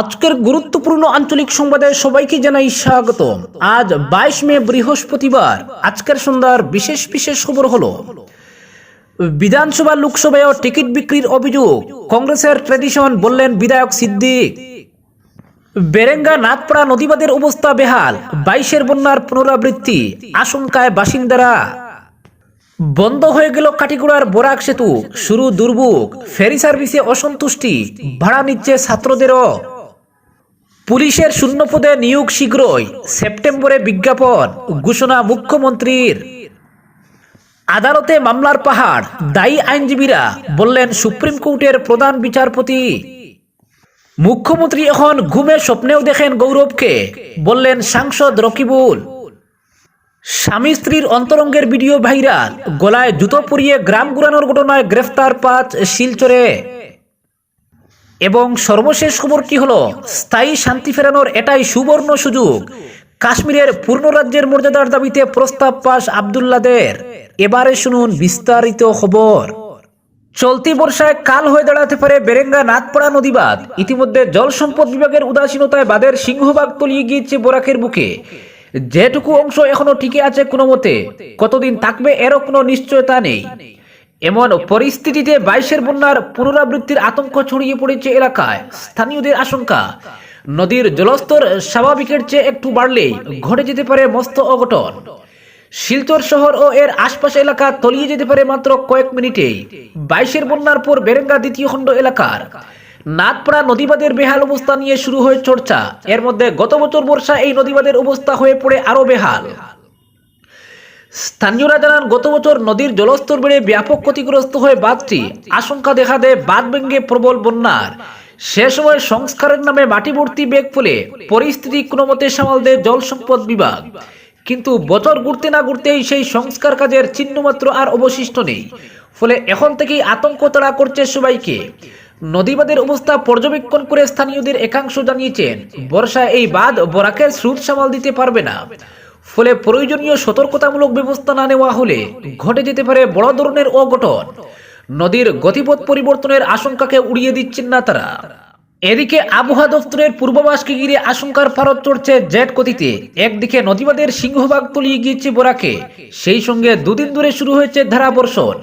আজকের গুরুত্বপূর্ণ আঞ্চলিক সংবাদে সবাইকে জানাই স্বাগত আজ বাইশ মে বৃহস্পতিবার। আজকের সন্ধ্যার বিশেষ বিশেষ খবর হলো, বিধানসভা লোকসভায় টিকিট বিক্রির অভিযোগ। কংগ্রেসের ট্রেডিশন বললেন বিধায়ক সিদ্দিক। বেরেঙ্গা নাথপাড়া নদীবাদের অবস্থা বেহাল। বাইশের বন্যার পুনরাবৃত্তি। আশঙ্কায় বাসিন্দারা, বন্ধ হয়ে গেল কাটিগুড়ার বরাক সেতু। শুরু দুর্ভোগ। ফেরি সার্ভিসে অসন্তুষ্টি। ভাড়া নিচ্ছে ছাত্রদেরও। পুলিশের শূন্য পদে নিয়োগ শীঘ্রই সেপ্টেম্বরে বিজ্ঞাপন, ঘোষণা মুখ্যমন্ত্রীর। আদালতে মামলার পাহাড়, দায়ী আইনজীবীরা বললেন সুপ্রিম কোর্টের প্রধান বিচারপতি। মুখ্যমন্ত্রী এখন ঘুমে স্বপ্নেও দেখেন গৌরবকে, বললেন সাংসদ রকিবুল। স্বামী স্ত্রীর অন্তরঙ্গের ভিডিও ভাইরাল, গলায় জুতো পরিয়ে গ্রাম ঘুরানোর ঘটনায় গ্রেফতার পাঁচ শিলচরে। এবং সর্বশেষ খবরটি হলো? স্থায়ী শান্তি ফেরানোর এটাই সুবর্ণ সুযোগ। কাশ্মীরের পূর্ণ রাজ্যের মর্যাদার দাবিতে প্রস্তাব পাশ আবদুল্লাদের। এবারে শুনুন বিস্তারিত খবর। চলতি বর্ষায় কাল হয়ে দাঁড়াতে পারে বেরেঙ্গা নাথপাড়া নদী নদীবাদ ইতিমধ্যে জল সম্পদ বিভাগের উদাসীনতায় বাদের সিংহভাগ তলিয়ে গিয়েছে বরাকের বুকে। যেটুকু অংশ এখনও টিকে আছে কোনো মতে। কতদিন থাকবে এরও কোনো নিশ্চয়তা নেই। এমন পরিস্থিতিতে বাইশের বন্যার পুনরাবৃত্তির আতঙ্ক ছড়িয়ে পড়েছে এলাকায়। স্থানীয়দের আশঙ্কা, নদীর জলস্তর স্বাভাবিকের চেয়ে একটু বাড়লেই ঘটে যেতে পারে মস্ত অঘটন। শিলচর শহর ও এর আশপাশ এলাকা তলিয়ে যেতে পারে মাত্র কয়েক মিনিটেই। বাইশের বন্যার পর বেরেঙ্গা দ্বিতীয় খণ্ড এলাকার নাথপাড়া নদীবাদের বেহাল অবস্থা নিয়ে শুরু হয়ে চর্চা। এর মধ্যে গত বছর বর্ষা এই নদীবাদের অবস্থা হয়ে পড়ে আরও বেহাল। স্থানীয়রা জানান, গত বছর নদীর জলস্তর বেড়ে ব্যাপক ক্ষতিগ্রস্ত হয়ে বাঁধটি আশঙ্কা দেখা দেয় বাঁধ ভেঙে প্রবল বন্যার। সে সময় সংস্কারের নামে মাটি ভর্তি বেগ ফলে পরিস্থিতি কোনো মতে সামাল দেয় জল সম্পদ বিভাগ। কিন্তু বছর ঘুরতে না ঘুরতেই সেই সংস্কার কাজের চিহ্নমাত্র আর অবশিষ্ট নেই। ফলে এখন থেকেই আতঙ্ক তাড়া করছে সবাইকে। নদীবাদের অবস্থা পর্যবেক্ষণ করে স্থানীয়দের একাংশ জানিয়েছেন, বর্ষায় এই বাঁধ বরাকের স্রোত সামাল দিতে পারবে না। ফলে প্রয়োজনীয় সতর্কতামূলক ব্যবস্থা না নেওয়া হলে ঘটে যেতে পারে বড় ধরনের অঘটন। নদীর গতিপথ পরিবর্তনের আশঙ্কাকে উড়িয়ে দিচ্ছেন না তারা। এদিকে আবহাওয়া দপ্তরের পূর্বাভাসকে ঘিরে আশঙ্কার ফারত চড়ছে জেট গতিতে। একদিকে নদীবাদের সিংহভাগ তলিয়ে গিয়েছে বোরাকে। সেই সঙ্গে দুদিন ধরে শুরু হয়েছে ধারাবর্ষণ।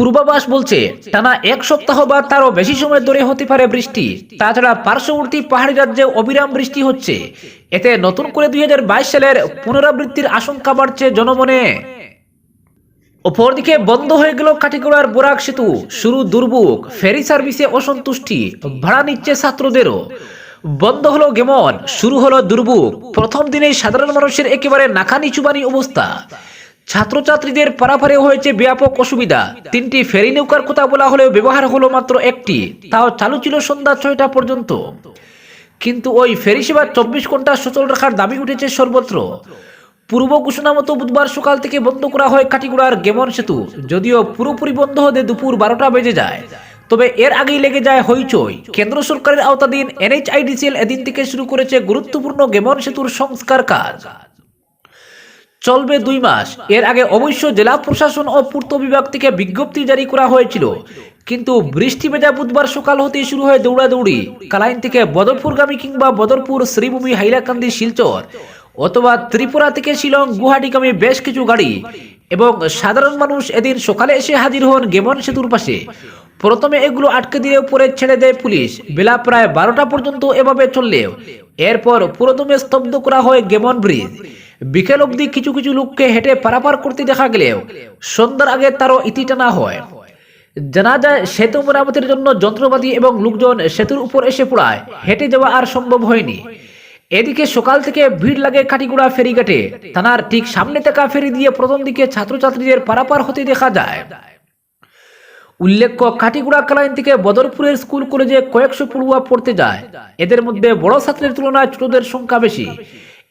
পূর্বাভাস বলছে, টানা এক সপ্তাহ বা তারও বেশি সময় ধরে হতে পারে বৃষ্টি। তাছাড়া পার্শ্ববর্তী পাহাড়ি রাজ্যে অবিরাম বৃষ্টি হচ্ছে। এতে নতুন করে দুই হাজার বাইশ সালের পুনরাবৃত্তির আশঙ্কা বাড়ছে জনমনে। অপরদিকে বন্ধ হয়ে গেল কাটিগড়ার বোরাক সেতু, শুরু দুর্ভোগ, ফেরি সার্ভিসে অসন্তুষ্টি, ভাড়া নিচ্ছে ছাত্রদেরও। বন্ধ হলো গেমন, শুরু হলো দুর্ভোগ। প্রথম দিনেই সাধারণ মানুষের একেবারে নাকানি চুবানি অবস্থা। ছাত্রছাত্রীদের পারাপারে হয়েছে ব্যাপক অসুবিধা। তিনটি ফেরি নৌকার কথা বলা হলেও ব্যবহার হলো মাত্র একটি। তাও চালু ছিল সন্ধ্যা ছয়টা পর্যন্ত। কিন্তু ওই ফেরি সেবা চব্বিশ ঘণ্টা সচল রাখার দাবি উঠেছে সর্বত্র। পূর্ব ঘোষণা মতো বুধবার সকাল থেকে বন্ধ করা হয় কাটিগুড়ার গেমন সেতু। যদিও পুরোপুরি বন্ধ হতে দুপুর বারোটা বেজে যায়। তবে এর আগেই লেগে যায় হইচই। কেন্দ্র সরকারের আওতাধীন এনএইচআইডিসিএল এদিন থেকে শুরু করেছে গুরুত্বপূর্ণ গেমন সেতুর সংস্কার কাজ। চলবে দুই মাস। এর আগে অবশ্য জেলা প্রশাসন ও পূর্ত বিভাগ থেকে বিজ্ঞপ্তি জারি করা হয়েছিল। কিন্তু বৃষ্টি ভেজা বুধবার সকাল হতেই শুরু হয় দৌড়াদৌড়ি। কালাইন থেকে বদরপুরগামী কিংবা বদরপুর, শ্রীভূমি, হাইলাকান্দি, শিলচর অথবা ত্রিপুরা থেকে শিলং, গুয়াহাটিগামী বেশ কিছু গাড়ি এবং সাধারণ মানুষ এদিন সকালে এসে হাজির হন গেমন সেতুর পাশে। প্রথমে এগুলো আটকে দিয়ে পরে ছেড়ে দেয় পুলিশ। বেলা প্রায় বারোটা পর্যন্ত এভাবে চললেও এরপর পুরোদমে স্তব্ধ করা হয় গেমন ব্রিজ। বিকেল অবধি কিছু কিছু লোককে হেঁটে পারাপার করতে দেখা গেলেও সন্ধ্যার আগে তারও ইতি টানা হয়। জানা যায় সেতু মেরামতের জন্য যন্ত্রপাতি এবং লোকজন সেতুর উপর এসে পড়ায়। হেঁটে যাওয়া আর সম্ভব হয়নি। এদিকে সকাল থেকে ভিড় লাগে কাটিগুড়া ফেরিঘাটে। থানার ঠিক সামনে থাকা ফেরি দিয়ে প্রথম দিকে ছাত্রছাত্রীদের পারাপার হতে দেখা যায়। উল্লেখ্য কাটিগুড়া কালাইন থেকে বদরপুরের স্কুল কলেজে কয়েকশো পড়ুয়া পড়তে যায়। এদের মধ্যে বড় ছাত্রের তুলনায় ছোটদের সংখ্যা বেশি।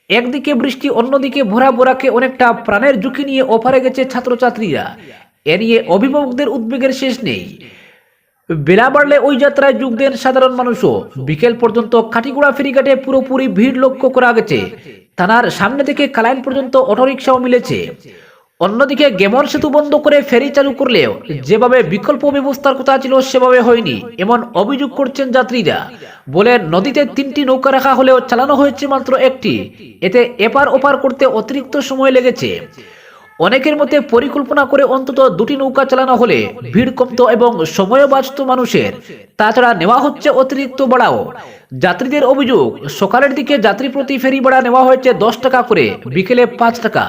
একদিকে বৃষ্টি, অন্যদিকে ভোরা ভরাকে অনেকটা প্রাণের ঝুঁকি নিয়ে অফারে গেছে ছাত্রছাত্রীরা। এ নিয়ে অভিভাবকদের উদ্বেগের শেষ নেই। বেলা বাড়লে ওই যাত্রায় যোগ দেন সাধারণ মানুষও। বিকেল পর্যন্ত কাটিগুড়া ফেরিঘাটে পুরোপুরি ভিড় লক্ষ্য করা গেছে। থানার সামনে থেকে কালাইন পর্যন্ত অটোরিকশাও মিলেছে। অন্যদিকে গেমন সেতু বন্ধ করে ফেরি চালু করলেও যেভাবে বিকল্প ব্যবস্থার কথা ছিল, সেভাবে হয়নি, এমন অভিযোগ করছেন যাত্রীরা। বলে নদীতে তিনটি নৌকা রাখা হলেও চালানো হয়েছে মাত্র একটি। এতে এপার ওপার করতে অতিরিক্ত সময় লেগেছে। অনেকের মতে পরিকল্পনা করে অন্তত দুটি নৌকা চালানো হলে ভিড় কমতো এবং সময়ও বাঁচত মানুষের। তাছাড়া নেওয়া হচ্ছে অতিরিক্ত ভাড়াও। যাত্রীদের অভিযোগ, সকালের দিকে যাত্রী প্রতি ফেরি ভাড়া নেওয়া হয়েছে দশ টাকা করে, বিকেলে পাঁচ টাকা।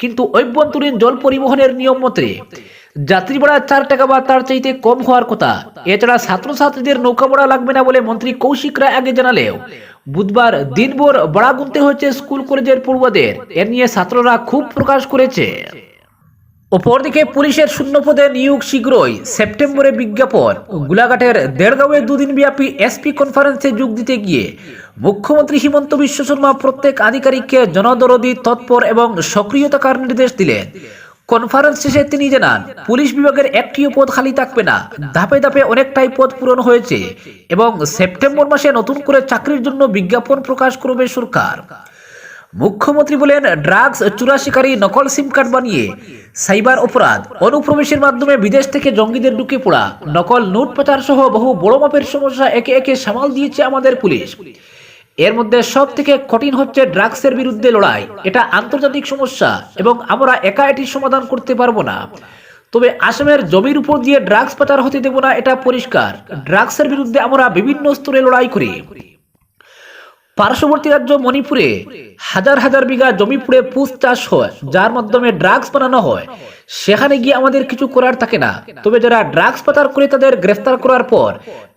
কিন্তু অভ্যন্তরীণ জল পরিবহনের নিয়ম মতে যাত্রী ভাড়া চার টাকা বা তার চাইতে কম হওয়ার কথা। এছাড়া ছাত্রছাত্রীদের নৌকা ভাড়া লাগবে না বলে মন্ত্রী কৌশিক রায় আগে জানালেও বুধবার দিনভর ভাড়া গুনতে হয়েছে স্কুল, কলেজের পড়ুয়াদের। এ নিয়ে ছাত্ররা খুব প্রকাশ করেছে। অপরদিকে পুলিশের শূন্য পদে নিয়োগ শীঘ্রই সেপ্টেম্বরে বিজ্ঞাপন। গোলাঘাটের দেড়গাঁওয়ে দুদিন ব্যাপী এসপি কনফারেন্সে যোগ দিতে গিয়ে মুখ্যমন্ত্রী হিমন্ত বিশ্ব শর্মা প্রত্যেক আধিকারিককে জনদরদি, তৎপর এবং সক্রিয় থাকার নির্দেশ দিলেন। কনফারেন্স শেষে তিনি জানান, পুলিশ বিভাগের একটিও পদ খালি থাকবে না। ধাপে ধাপে অনেকটাই পদ পূরণ হয়েছে এবং সেপ্টেম্বর মাসে নতুন করে চাকরির জন্য বিজ্ঞাপন প্রকাশ করবে সরকার। মুখ্যমন্ত্রী বলেন, ড্রাগস চুরাশিকারী নকল সিম কার্ড বানিয়ে সাইবার অপরাধ, অনুপ্রবেশের মাধ্যমে বিদেশ থেকে জঙ্গিদের ঢুকে পড়া নকল নোট পাচার সহ বহু বড় মাপের সমস্যা একে একে সামাল দিয়েছে আমাদের পুলিশ। এর মধ্যে সব থেকে কঠিন হচ্ছে ড্রাগসের বিরুদ্ধে লড়াই। এটা আন্তর্জাতিক সমস্যা এবং আমরা একা এটির সমাধান করতে পারব না। তবে আসামের জমির উপর দিয়ে ড্রাগস পাচার হতে দেব না, এটা পরিষ্কার। ড্রাগসের বিরুদ্ধে আমরা বিভিন্ন স্তরে লড়াই করি। পার্শ্ববর্তী রাজ্য মণিপুরে হাজার হাজার বিঘা জমি পুড়ে পুষ চাষ হয়, যার মাধ্যমে ড্রাগস বানানো হয়। সেখানে গিয়ে আমাদের কিছু করার থাকে না। তবে যারা ড্রাগস পাচার করে তাদের গ্রেফতার করার পর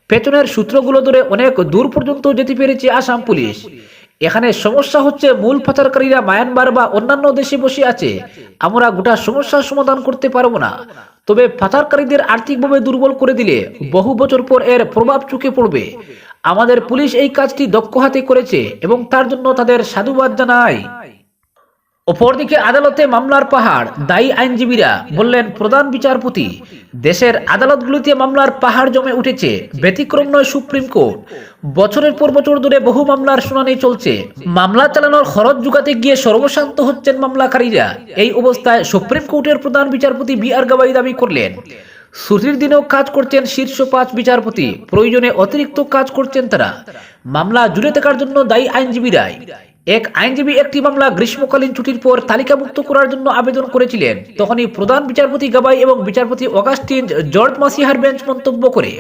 পেছনের সূত্রগুলো ধরে অনেক দূর পর্যন্ত যেতে পেরেছে আসাম পুলিশ। এখানে সমস্যা হচ্ছে মূল পাচারকারীরা মায়ানমার বা অন্যান্য দেশে বসে আছে। আমরা গোটা সমস্যার সমাধান করতে পারব না। তবে পাচারকারীদের আর্থিকভাবে দুর্বল করে দিলে বহু বছর পর এর প্রভাব চোখে পড়বে। আমাদের পুলিশ এই কাজটি দক্ষ হাতে করেছে এবং তার জন্য তাদের সাধুবাদ জানাই। অপরদিকে আদালতে মামলার পাহাড়, দায়ী আইনজীবীরা বললেন, প্রধান বিচারপতি, দেশের আদালতগুলিতে মামলার পাহাড় জমে উঠেছে, ব্যতিক্রম নয় সুপ্রিম কোর্ট। বছরের পর বছর ধরে বহু মামলার শুনানি চলছে। মামলা চালানোর খরচ জুগাতে গিয়ে সর্বশান্ত হচ্ছেন মামলাকারীরা। এই অবস্থায় সুপ্রিম কোর্টের প্রধান বিচারপতি বি আর গাবাই দাবি করলেন, ছুটির দিনেও কাজ করছেন শীর্ষ পাঁচ বিচারপতি। প্রয়োজনে অতিরিক্ত কাজ করছেন তারা। মামলা জুড়ে থাকার জন্য দায়ী আইনজীবীরাই। এক আইনজীবী একটি মামলা গ্রীষ্মকালীন ছুটির পর তালিকাভুক্ত করার জন্য আবেদন করেছিলেন। তখনই প্রধান বিচারপতি গাবাই এবং বিচারপতি অগাস্টিন জর্জ মাসিহার বেঞ্চ মন্তব্য করে,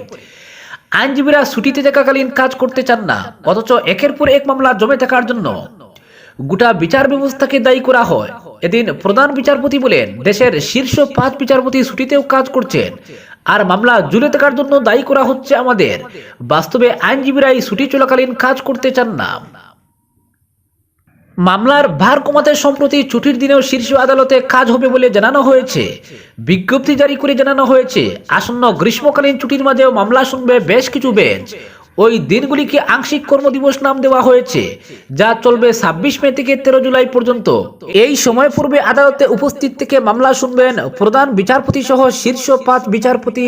আইনজীবীরা ছুটিতে থাকাকালীন কাজ করতে চান না, অথচ একের পর এক মামলা জমে থাকার জন্য। গোটা বিচার ব্যবস্থাকে দায়ী করা হয়। এদিন প্রধান বিচারপতি বলেন, দেশের শীর্ষ পাঁচ বিচারপতি ছুটিতেও কাজ করছেন, আর মামলা জুলে থাকার জন্য দায়ী করা হচ্ছে আমাদের। বাস্তবে আইনজীবীরাই ছুটি চলাকালীন কাজ করতে চান না। মামলার ভার কমাতে সম্প্রতি ছুটির দিনেও শীর্ষ আদালতে কাজ হবে বলে জানানো হয়েছে। বিজ্ঞপ্তি জারি করে জানানো হয়েছে, আসন্ন গ্রীষ্মকালীন ছুটির মাঝেও মামলা শুনবে বেশ কিছু বেঞ্চ। ওই দিনগুলিকে আংশিক কর্মদিবস নাম দেওয়া হয়েছে, যা চলবে ছাব্বিশ মে থেকে তেরো জুলাই পর্যন্ত। এই সময় পূর্বে আদালতে উপস্থিত থেকে মামলা শুনবেন প্রধান বিচারপতি সহ শীর্ষ পাঁচ বিচারপতি।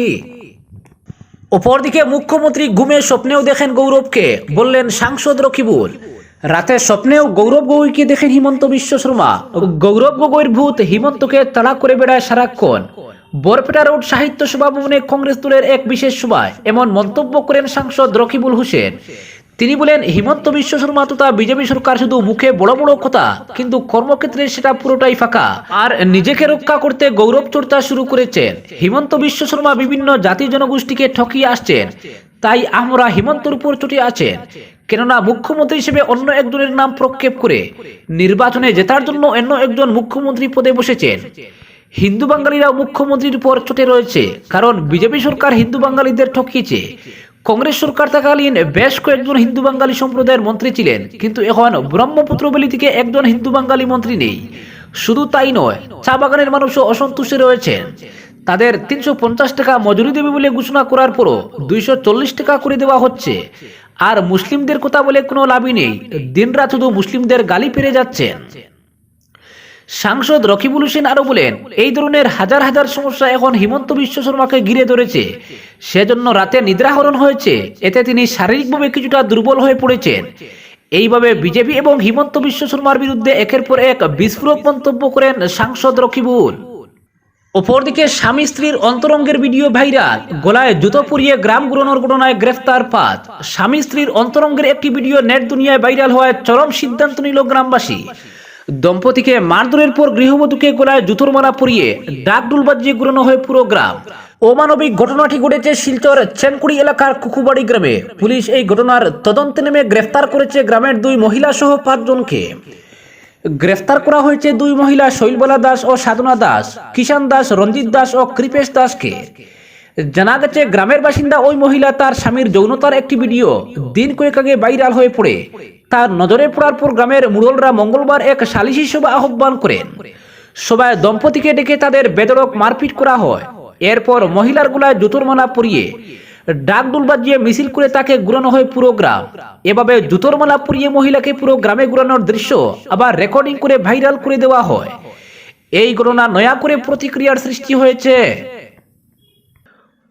অপরদিকে মুখ্যমন্ত্রী ঘুমে স্বপ্নেও দেখেন গৌরবকে, বললেন সাংসদ রকিবুল। রাতে স্বপ্নেও গৌরব গগৈকে দেখেন হিমন্ত বিশ্ব শর্মা। গৌরব গগৈর ভূত হিমন্তকে তাড়া করে বেড়ায় সারাক্ষণ। বরপেটা রোড সাহিত্য সভা ভবনে কংগ্রেস দলের এক বিশেষ সভায় এমন মন্তব্য করেন সাংসদ রকিবুল হোসেন। তিনি বলেন, হিমন্ত বিশ্ব শর্মা তথা বিজেপি সরকার শুধু মুখে বড় বড় কথা, কিন্তু কর্মক্ষেত্রে সেটা পুরোটাই ফাঁকা। আর নিজেকে রক্ষা করতে গৌরব চর্চা শুরু করেছেন। হিমন্ত বিশ্ব শর্মা বিভিন্ন জাতি জনগোষ্ঠীকে ঠকিয়ে আসছেন। তাই আমরা হিমন্তর উপর চটে আছেন। কেননা মুখ্যমন্ত্রী হিসেবে অন্য একজনের নাম প্রক্ষেপ করে নির্বাচনে জেতার জন্য অন্য একজন মুখ্যমন্ত্রী পদে বসেছেন। হিন্দু বাঙালিরা মুখ্যমন্ত্রীর পর চটে রয়েছে, কারণ বিজেপি সরকার হিন্দু বাঙালিদের ঠকিয়েছে। কংগ্রেস সরকার থাকালীন বেশ কয়েকজন হিন্দু বাঙালি সম্প্রদায়ের মন্ত্রী ছিলেন, কিন্তু এখন ব্রহ্মপুত্র বেলি থেকে একজন হিন্দু বাঙালি মন্ত্রী নেই। শুধু তাই নয়, চা বাগানের মানুষও অসন্তুষ্টে রয়েছেন। তাদের তিনশো পঞ্চাশ টাকা মজুরি দেবে বলে ঘোষণা করার পরও দুইশো চল্লিশ টাকা করে দেওয়া হচ্ছে। আর মুসলিমদের কথা বলে কোনো লাভই নেই। দিনরাত শুধু মুসলিমদের গালি পেরে যাচ্ছেন। সাংসদ রকিবুল হোসেন আরও বলেন, এই ধরনের হাজার হাজার সমস্যা এখন হিমন্ত বিশ্ব শর্মাকে ঘিরে ধরেছে। সেজন্য রাতে নিদ্রাহরণ হয়েছে। এতে তিনি শারীরিকভাবে কিছুটা দুর্বল হয়ে পড়েছেন। এইভাবে বিজেপি এবং হিমন্ত বিশ্ব শর্মার বিরুদ্ধে একের পর এক বিস্ফোরক মন্তব্য করেন সাংসদ রকিবুল। অপরদিকে স্বামী স্ত্রীর অন্তরঙ্গের ভিডিও ভাইরাল। গলায় জুতো পুড়িয়ে গ্রাম গুড়ানোর ঘটনায় গ্রেফতার পাঁচ। স্বামী স্ত্রীর অন্তরঙ্গের একটি ভিডিও নেট দুনিয়ায় ভাইরাল হওয়ায় চরম সিদ্ধান্ত নিল গ্রামবাসী। দম্পতিকে মারধরের পর গৃহবধূকে গলায় জুতোর মালা পরিয়ে ডাকডুল বাজিয়ে ঘুরানো হয় পুরো গ্রাম। অমানবিক ঘটনাটি ঘটেছে শিলচর চেনকুড়ি এলাকার কুকুবাড়ি গ্রামে। পুলিশ এই ঘটনার তদন্তে নেমে গ্রেফতার করেছে গ্রামের দুই মহিলা সহ পাঁচজনকে। গ্রেফতার করা হয়েছে দুই মহিলা শৈলবালা দাস ও সাধনা দাস কিষান দাস, রঞ্জিত দাস ও কৃপেশ দাসকে। জানা গেছে, গ্রামের বাসিন্দা ওই মহিলা তার স্বামীর যৌনতার একটি ভিডিও দিন কয়েক আগে ভাইরাল হয়ে পড়ে। তার নজরে পড়ার পর গ্রামের মুরলরা মঙ্গলবার এক সালিশি সভা আহ্বান করেন। সবাই দম্পতিকে ডেকে তাদের বেদরক মারপিট করা হয়। এরপর মহিলার গুলায় জুতোর মালা পরিয়ে ডাকডুল বাজিয়ে মিছিল করে তাকে ঘুরানো হয় পুরো গ্রাম। এভাবে জুতোর মালা পরিয়ে মহিলাকে পুরো গ্রামে ঘুরানোর দৃশ্য আবার রেকর্ডিং করে ভাইরাল করে দেওয়া হয়। এই ঘটনা নয়া করে প্রতিক্রিয়ার সৃষ্টি হয়েছে।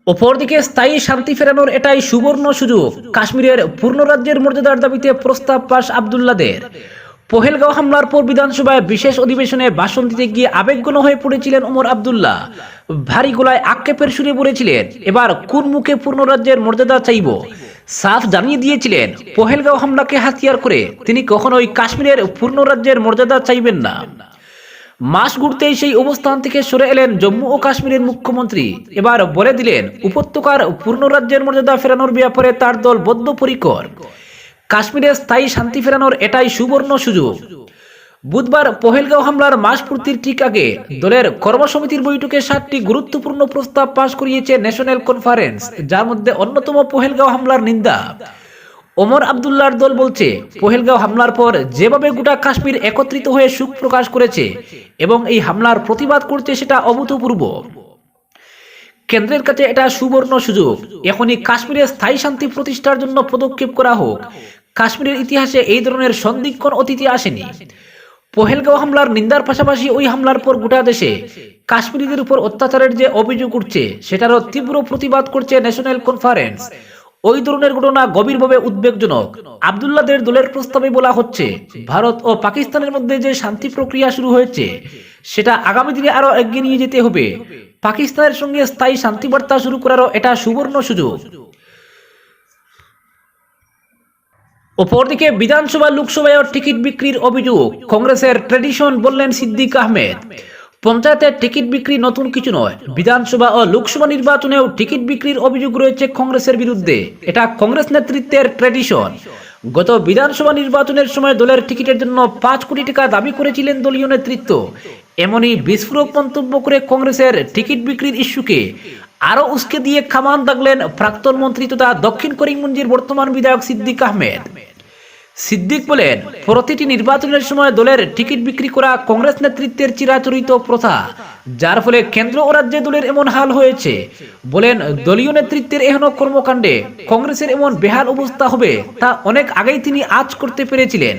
অপরদিকে স্থায়ী শান্তি ফেরানোর এটাই সুবর্ণ সুযোগ। কাশ্মীরের পূর্ণ রাজ্যের মর্যাদার দাবিতে প্রস্তাব পাশ আবদুল্লাদের। পহেলগাঁও হামলার পর বিধানসভায় বিশেষ অধিবেশনে ভাষণ দিতে গিয়ে আবেগঘন হয়ে পড়েছিলেন ওমর আবদুল্লাহ। ভারী গোলায় আক্ষেপের সুরে বলেছিলেন, এবার কোন মুখে পূর্ণ রাজ্যের মর্যাদা চাইব? সাফ জানিয়ে দিয়েছিলেন, পহেলগাঁও হামলাকে হাতিয়ার করে তিনি কখনোই কাশ্মীরের পূর্ণ রাজ্যের মর্যাদা চাইবেন না। মাস ঘুরতেই সেই অবস্থান থেকে সরে এলেন জম্মু ও কাশ্মীরের মুখ্যমন্ত্রী। এবার বলে দিলেন, উপত্যকার পূর্ণ রাজ্যের মর্যাদা ফেরানোর ব্যাপারে তার দল বদ্ধপরিকর। কাশ্মীরে স্থায়ী শান্তি ফেরানোর এটাই সুবর্ণ সুযোগ। বুধবার পহেলগাঁও হামলার মাস পূর্তির ঠিক আগে দলের কর্মসমিতির বৈঠকে সাতটি গুরুত্বপূর্ণ প্রস্তাব পাশ করিয়েছে ন্যাশনাল কনফারেন্স, যার মধ্যে অন্যতম পহেলগাঁও হামলার নিন্দা। ওমর আবদুল্লাহর দল বলছে, পহেলগাঁও হামলার পর যেভাবে গোটা কাশ্মীর একত্রিত হয়ে সুখ প্রকাশ করেছে এবং এই হামলার প্রতিবাদ করছে সেটা অভূতপূর্ব। কেন্দ্রের কাছে এটা সুবর্ণ সুযোগ। এখনই কাশ্মীরে স্থায়ী শান্তি প্রতিষ্ঠার জন্য পদক্ষেপ করা হোক। কাশ্মীরের ইতিহাসে এই ধরনের সন্দিক্ষণ অতীতে আসেনি। পহেলগাঁও হামলার নিন্দার পাশাপাশি ওই হামলার পর গোটা দেশে কাশ্মীরিদের উপর অত্যাচারের যে অভিযোগ উঠছে, সেটারও তীব্র প্রতিবাদ করছে ন্যাশনাল কনফারেন্স। ওই ধরনের ঘটনা গভীরভাবে উদ্বেগজনক। আবদুল্লাদের দলের প্রস্তাবে বলা হচ্ছে, ভারত ও পাকিস্তানের মধ্যে যে শান্তি প্রক্রিয়া শুরু হয়েছে, সেটা আগামী দিনে আরও এগিয়ে নিয়ে যেতে হবে। পাকিস্তানের সঙ্গে স্থায়ী শান্তি বার্তা শুরু করারও এটা সুবর্ণ সুযোগ। অপরদিকে বিধানসভা, লোকসভায় টিকিট বিক্রির অভিযোগ কংগ্রেসের ট্রেডিশন বললেন সিদ্দিক আহমেদ। পঞ্চায়েতের টিকিট বিক্রি নতুন কিছু নয়, বিধানসভা ও লোকসভা নির্বাচনেও টিকিট বিক্রির অভিযোগ রয়েছে কংগ্রেসের বিরুদ্ধে। এটা কংগ্রেস নেতৃত্বের ট্রেডিশন গত বিধানসভা নির্বাচনের সময় দলের টিকিটের জন্য পাঁচ কোটি টাকা দাবি করেছিলেন দলীয় নেতৃত্ব। এমনই বিস্ফোরক মন্তব্য করে কংগ্রেসের টিকিট বিক্রির ইস্যুকে আরও উস্কে দিয়ে খামান দাগলেন প্রাক্তন মন্ত্রী তথা দক্ষিণ করিমগঞ্জের বর্তমান বিধায়ক সিদ্দিক আহমেদ। সিদ্দিক বলেন, প্রতিটি নির্বাচনের সময় দলের টিকিট বিক্রি করা কংগ্রেস নেতৃত্বের চিরাচরিত প্রথা, যার ফলে কেন্দ্র ও রাজ্যে দলের এমন হাল হয়েছে। বলেন, দলীয় নেতৃত্বের এহেন কর্মকাণ্ডে কংগ্রেসের এমন বেহাল অবস্থা হবে তা অনেক আগেই তিনি আজ করতে পেরেছিলেন।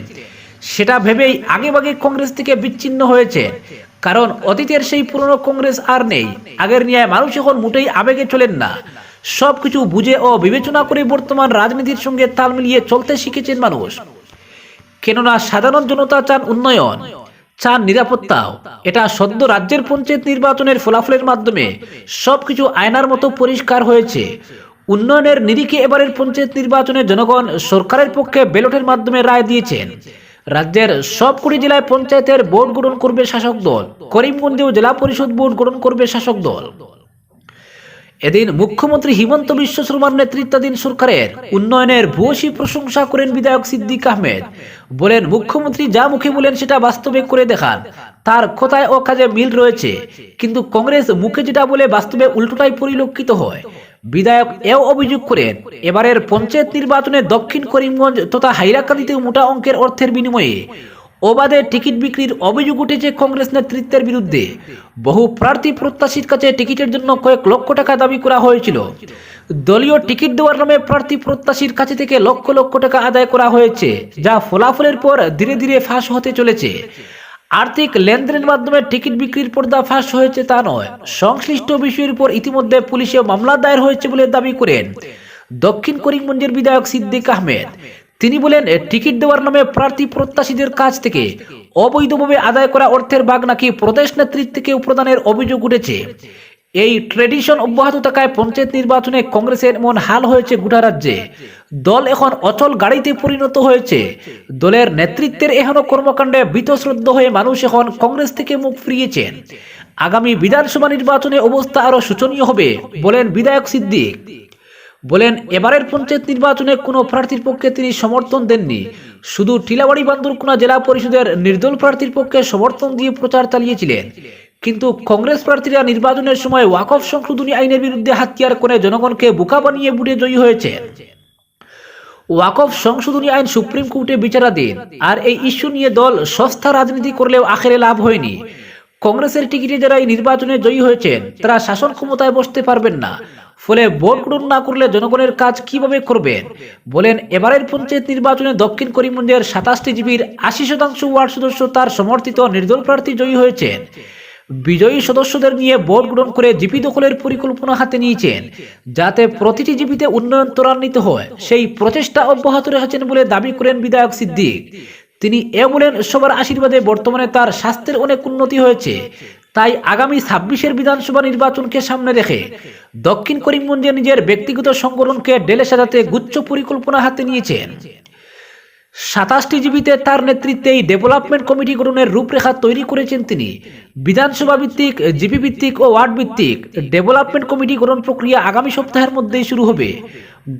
সেটা ভেবেই আগেভাগে কংগ্রেস থেকে বিচ্ছিন্ন হয়েছে। কারণ অতীতের সেই পুরনো কংগ্রেস আর নেই। আগের নিয়ে মানুষ এখন মোটেই আবেগে চলেন না। সবকিছু বুঝে ও বিবেচনা করে বর্তমান রাজনীতির সঙ্গে তাল মিলিয়ে চলতে শিখেছেন মানুষ। কেননা সাধারণ জনতা চান উন্নয়ন, চান নিরাপত্তাও এটা সদ্য রাজ্যের পঞ্চায়েত নির্বাচনের ফলাফলের মাধ্যমে সবকিছু আয়নার মতো পরিষ্কার হয়েছে। উন্নয়নের নিরিখে এবারের পঞ্চায়েত নির্বাচনে জনগণ সরকারের পক্ষে ব্যালটের মাধ্যমে রায় দিয়েছেন। রাজ্যের সব কুড়ি জেলায় পঞ্চায়েতের বোর্ড গঠন করবে শাসক দল। করিমগঞ্জেও জেলা পরিষদ বোর্ড গঠন করবে শাসক দল। এদিন মুখ্যমন্ত্রী হিমন্ত বিশ্ব শর্মার নেতৃত্বাধীন সরকারের উন্নয়নের ভূয়সী প্রশংসা করেন বিধায়ক সিদ্দিক আহমেদ। বলেন, মুখ্যমন্ত্রী যা মুখে বলেন সেটা বাস্তবে করে দেখান। তার কথায় ও কাজে মিল রয়েছে। কিন্তু কংগ্রেস মুখে যেটা বলে বাস্তবে উল্টোটাই পরিলক্ষিত হয়। বিধায়ক এও অভিযোগ করেন, এবারের পঞ্চায়েত নির্বাচনে দক্ষিণ করিমগঞ্জ তথা হাইলাকান্দিতে মোটা অঙ্কের অর্থের বিনিময়ে ওবাদে টিকিট বিক্রির অভিযোগ উঠেছে কংগ্রেস নেতৃত্বের বিরুদ্ধে। বহু প্রার্থী প্রত্যাশীর কাছে টিকিটের জন্য কয়েক লক্ষ টাকা দাবি করা হয়েছিল। দলীয় টিকিট দেওয়ার নামে প্রার্থী প্রত্যাশীর কাছে থেকে লক্ষ লক্ষ টাকা আদায় করা হয়েছে, যা ফলাফলের পর ধীরে ধীরে ফাঁস হতে চলেছে। আর্থিক লেনদেনের মাধ্যমে টিকিট বিক্রির পর্দা ফাঁস হয়েছে তা নয়, সংশ্লিষ্ট বিষয়ের উপর ইতিমধ্যে পুলিশে মামলা দায়ের হয়েছে বলে দাবি করেন দক্ষিণ করিমগঞ্জের বিধায়ক সিদ্দিক আহমেদ। তিনি বলেন টিকিট দেওয়ার নামে প্রার্থী প্রত্যাশীদের কাছ থেকে অবৈধভাবে আদায় করা অর্থের ভাগ নাকি প্রদেশ নেতৃত্বকে প্রদানের অভিযোগ উঠেছে। এই ট্রেডিশন অব্যাহত থাকায় পঞ্চায়েত নির্বাচনে কংগ্রেসের এমন হাল হয়েছে গোটা রাজ্যে। দল এখন অচল গাড়িতে পরিণত হয়েছে। দলের নেতৃত্বের এখনও কর্মকাণ্ডে বীতশ্রদ্ধ হয়ে মানুষ এখন কংগ্রেস থেকে মুখ ফিরিয়েছেন। আগামী বিধানসভা নির্বাচনে অবস্থা আরও শোচনীয় হবে বলেন বিধায়ক সিদ্দিক। বলেন, এবারের পঞ্চায়েত নির্বাচনে কোনো প্রার্থীর পক্ষে তিনি সমর্থন দেননি। শুধু টিলাবাড়ি বান্দরকুনা জেলা পরিষদের নির্দল প্রার্থীর পক্ষে সমর্থন দিয়ে প্রচার চালিয়েছিলেন। কিন্তু কংগ্রেস প্রার্থীরা নির্বাচনের সময় ওয়াকফ সংশোধনী আইনের বিরুদ্ধে হাতিয়ার করে জনগণকে বোকা বানিয়ে বুটে জয়ী হয়েছে। ওয়াকফ সংশোধনী আইন সুপ্রিম কোর্টে বিচারাধীন। আর এই ইস্যু নিয়ে দল সস্তা রাজনীতি করলেও আখেরে লাভ হয়নি। কংগ্রেসের টিকিটে যারা এই নির্বাচনে জয়ী হয়েছেন, তারা শাসন ক্ষমতায় বসতে পারবেন না। ফলে ভোট গ্রহণ না করলে জনগণের কাজ কীভাবে করবেন? বলেন, এবারের পঞ্চায়েত নির্বাচনে দক্ষিণ করিমগঞ্জের সাতাশটি জিবির আশি শতাংশ ওয়ার্ড সদস্য তার সমর্থিত নির্দল প্রার্থী জয়ী হয়েছেন। বিজয়ী সদস্যদের নিয়ে ভোট গ্রহণ করে জিপি দখলের পরিকল্পনা হাতে নিয়েছেন, যাতে প্রতিটি জিপিতে উন্নয়ন ত্বরান্বিত হয়। সেই প্রচেষ্টা অব্যাহত রেখেছেন বলে দাবি করেন বিধায়ক সিদ্দিক। তিনি এ বলেন, সবার আশীর্বাদে বর্তমানে তার স্বাস্থ্যের অনেক উন্নতি হয়েছে। তাই আগামী ছাব্বিশের বিধানসভা নির্বাচনকে সামনে রেখে দক্ষিণ করিমগঞ্জে নিজের ব্যক্তিগত সংগঠনকে ডেলে সাজাতে গুচ্ছ পরিকল্পনা হাতে নিয়েছেন। সাতাশটি জীবিতে তার নেতৃত্বে এই ডেভেলপমেন্ট কমিটি গঠনের রূপরেখা তৈরি করেছেন তিনি। বিধানসভা ভিত্তিক, জিপি ভিত্তিক ও ওয়ার্ড ভিত্তিক ডেভেলপমেন্ট কমিটি গঠন প্রক্রিয়া আগামী সপ্তাহের মধ্যেই শুরু হবে।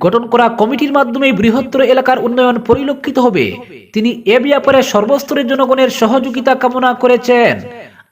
গঠন করা কমিটির মাধ্যমে বৃহত্তর এলাকার উন্নয়ন পরিলক্ষিত হবে। তিনি এ ব্যাপারে সর্বস্তরের জনগণের সহযোগিতা কামনা করেছেন।